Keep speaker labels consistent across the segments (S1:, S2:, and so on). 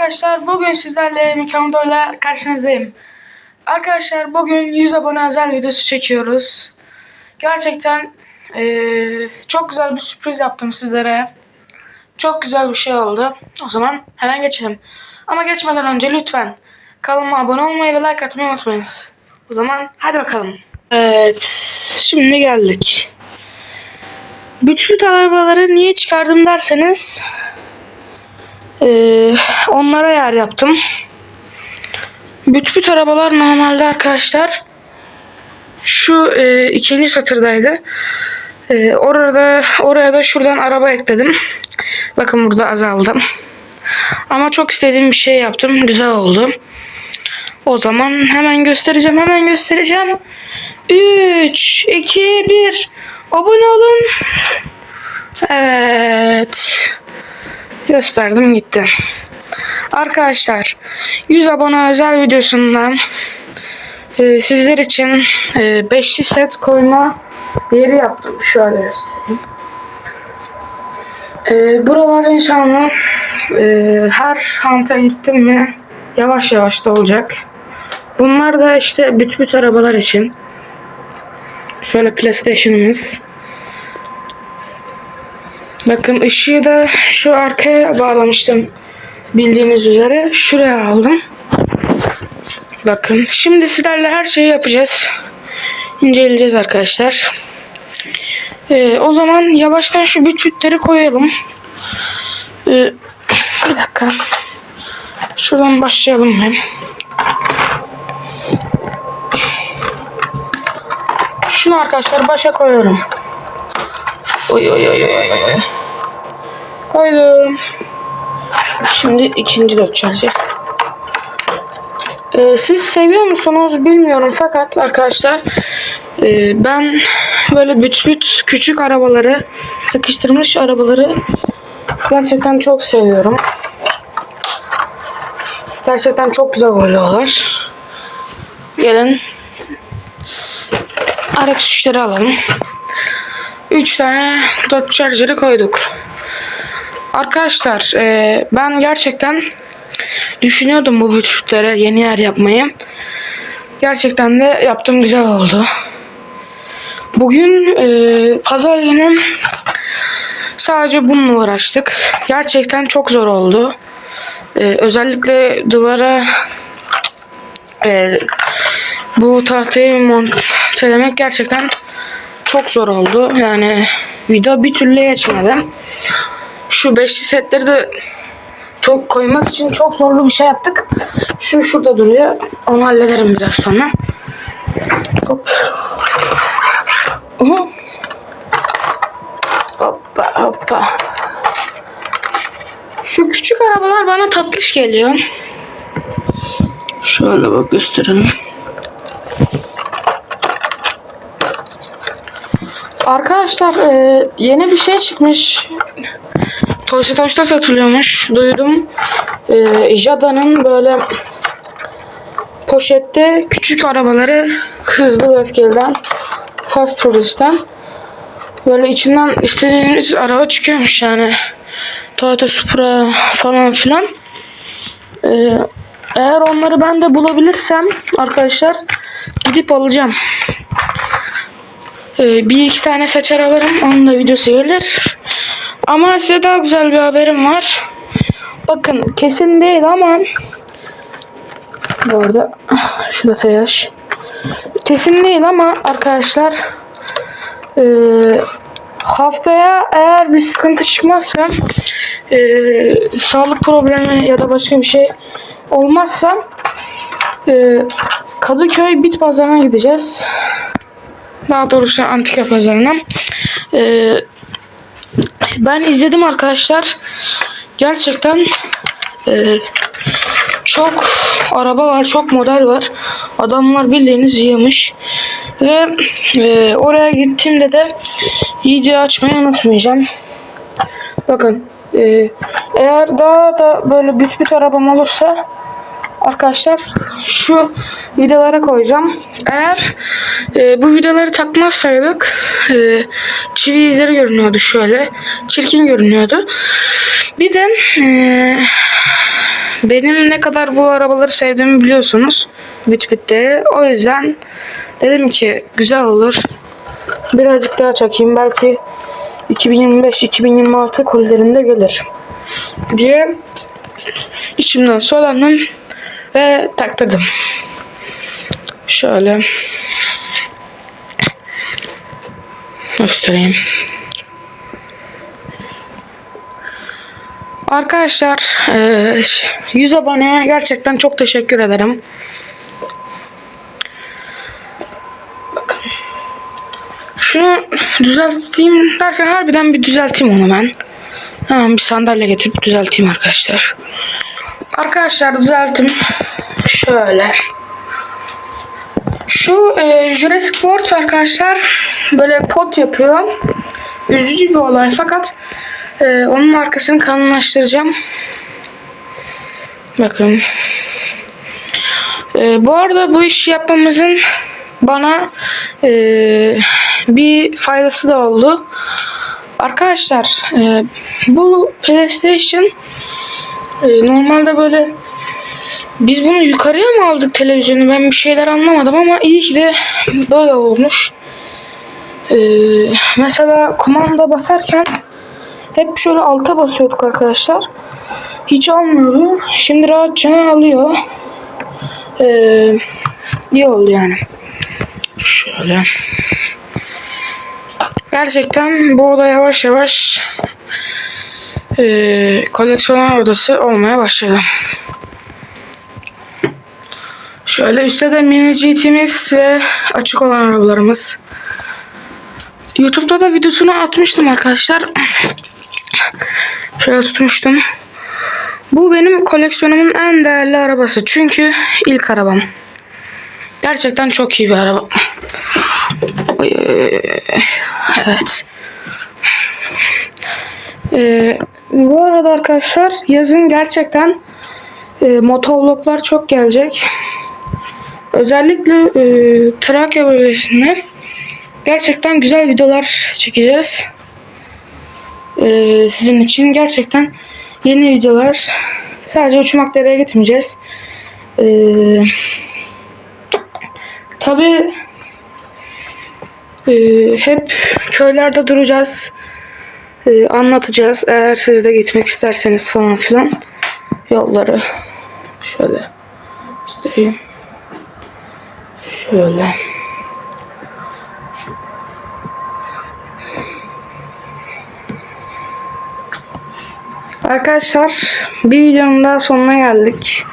S1: arkadaşlar bugün sizlerle Mikamoto'yla karşınızdayım. Arkadaşlar bugün 100 abone özel videosu çekiyoruz. Gerçekten eee, çok güzel bir sürpriz yaptım sizlere. Çok güzel bir şey oldu. O zaman hemen geçelim. Ama geçmeden önce lütfen kanalıma abone olmayı ve like atmayı unutmayınız. O zaman hadi bakalım. Evet şimdi geldik. Bütün arabaları niye çıkardım derseniz ee, onlara yer yaptım. Büt büt arabalar normalde arkadaşlar şu e, ikinci satırdaydı. E, orada oraya da şuradan araba ekledim. Bakın burada azaldı. Ama çok istediğim bir şey yaptım. Güzel oldu. O zaman hemen göstereceğim. Hemen göstereceğim. 3, 2, 1. Abone olun. Evet. Gösterdim gitti. Arkadaşlar 100 abone özel videosundan e, sizler için e, beşli set koyma yeri yaptım. Şöyle göstereyim. E, buralar inşallah e, her hanta gittim mi yavaş yavaş da olacak. Bunlar da işte büt büt arabalar için. Şöyle PlayStation'ımız. Bakın ışığı da şu arkaya bağlamıştım. Bildiğiniz üzere şuraya aldım. Bakın şimdi sizlerle her şeyi yapacağız. İnceleyeceğiz arkadaşlar. Ee, o zaman yavaştan şu büt bütleri koyalım. Ee, bir dakika. Şuradan başlayalım hem. Şunu arkadaşlar başa koyuyorum. Oy oy oy oy oy oy. Koydum. Şimdi ikinci dört çarjı. Ee, siz seviyor musunuz bilmiyorum fakat arkadaşlar e, ben böyle büt büt küçük arabaları sıkıştırmış arabaları gerçekten çok seviyorum. Gerçekten çok güzel oluyorlar. Gelin RX 3'leri alalım. 3 tane dot charger'ı koyduk. Arkadaşlar e, ben gerçekten düşünüyordum bu bütçelere yeni yer yapmayı. Gerçekten de yaptım güzel oldu. Bugün e, pazar günü sadece bununla uğraştık. Gerçekten çok zor oldu. E, özellikle duvara e, bu tahtayı montelemek gerçekten çok zor oldu. Yani video bir türlü geçmedi. Şu beşli setleri de çok koymak için çok zorlu bir şey yaptık. Şu şurada duruyor. Onu hallederim biraz sonra. Hop. Uhu. Hoppa hoppa. Şu küçük arabalar bana tatlış geliyor. Şöyle bak gösterelim. Arkadaşlar e, yeni bir şey çıkmış. Toysa Toys'ta satılıyormuş. Duydum. E, Jada'nın böyle poşette küçük arabaları hızlı ve öfkeliden Fast Furious'tan böyle içinden istediğiniz araba çıkıyormuş yani. Toyota Supra falan filan. E, eğer onları ben de bulabilirsem arkadaşlar gidip alacağım. Ee, bir iki tane seçer alırım. Onun da videosu gelir. Ama size daha güzel bir haberim var. Bakın kesin değil ama bu arada şurada teyaş. Kesin değil ama arkadaşlar e, haftaya eğer bir sıkıntı çıkmazsa e, sağlık problemi ya da başka bir şey olmazsa e, Kadıköy Bit Pazarı'na gideceğiz daha doğrusu antika pazarına. Ee, ben izledim arkadaşlar. Gerçekten e, çok araba var, çok model var. Adamlar bildiğiniz yığmış. Ve e, oraya gittiğimde de video açmayı unutmayacağım. Bakın e, eğer daha da böyle büt büt arabam olursa arkadaşlar şu videolara koyacağım. Eğer e, bu videoları takmazsaydık e, çivi izleri görünüyordu şöyle. Çirkin görünüyordu. Bir de e, benim ne kadar bu arabaları sevdiğimi biliyorsunuz. Büt bütleri. O yüzden dedim ki güzel olur. Birazcık daha çakayım. Belki 2025-2026 kolilerinde gelir. Diye içimden söylendim ve taktırdım. Şöyle göstereyim. Arkadaşlar eee, 100 aboneye gerçekten çok teşekkür ederim. Şunu düzelteyim derken harbiden bir düzelteyim onu ben. Hemen bir sandalye getirip düzelteyim arkadaşlar. Arkadaşlar düzelttim. Şöyle. Şu e, Jurassic World arkadaşlar böyle pot yapıyor. Üzücü bir olay fakat e, onun arkasını kalınlaştıracağım. Bakın. E, bu arada bu işi yapmamızın bana e, bir faydası da oldu. Arkadaşlar e, bu PlayStation e, normalde böyle biz bunu yukarıya mı aldık televizyonu ben bir şeyler anlamadım ama iyi ki de böyle olmuş. Ee, mesela kumanda basarken hep şöyle alta basıyorduk arkadaşlar. Hiç almıyordu. Şimdi rahatça alıyor. Ee, iyi oldu yani. Şöyle. Gerçekten bu oda yavaş yavaş ee, koleksiyoner odası olmaya başladı. Şöyle üstte de mini GT'miz ve açık olan arabalarımız. YouTube'da da videosunu atmıştım arkadaşlar. Şöyle tutmuştum. Bu benim koleksiyonumun en değerli arabası. Çünkü ilk arabam. Gerçekten çok iyi bir araba. Evet. Ee, bu arada arkadaşlar yazın gerçekten e, motovloglar çok gelecek. Özellikle e, Trakya bölgesinde gerçekten güzel videolar çekeceğiz. E, sizin için gerçekten yeni videolar. Sadece uçmak dereye gitmeyeceğiz. E, Tabi hep köylerde duracağız. E, anlatacağız. Eğer siz de gitmek isterseniz falan filan yolları şöyle göstereyim. Şöyle. Arkadaşlar bir videonun daha sonuna geldik.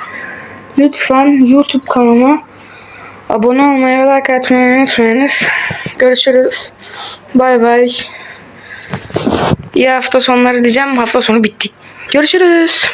S1: Lütfen YouTube kanalıma abone olmayı like atmayı unutmayınız. Görüşürüz. Bay bay. İyi hafta sonları diyeceğim. Hafta sonu bitti. Görüşürüz.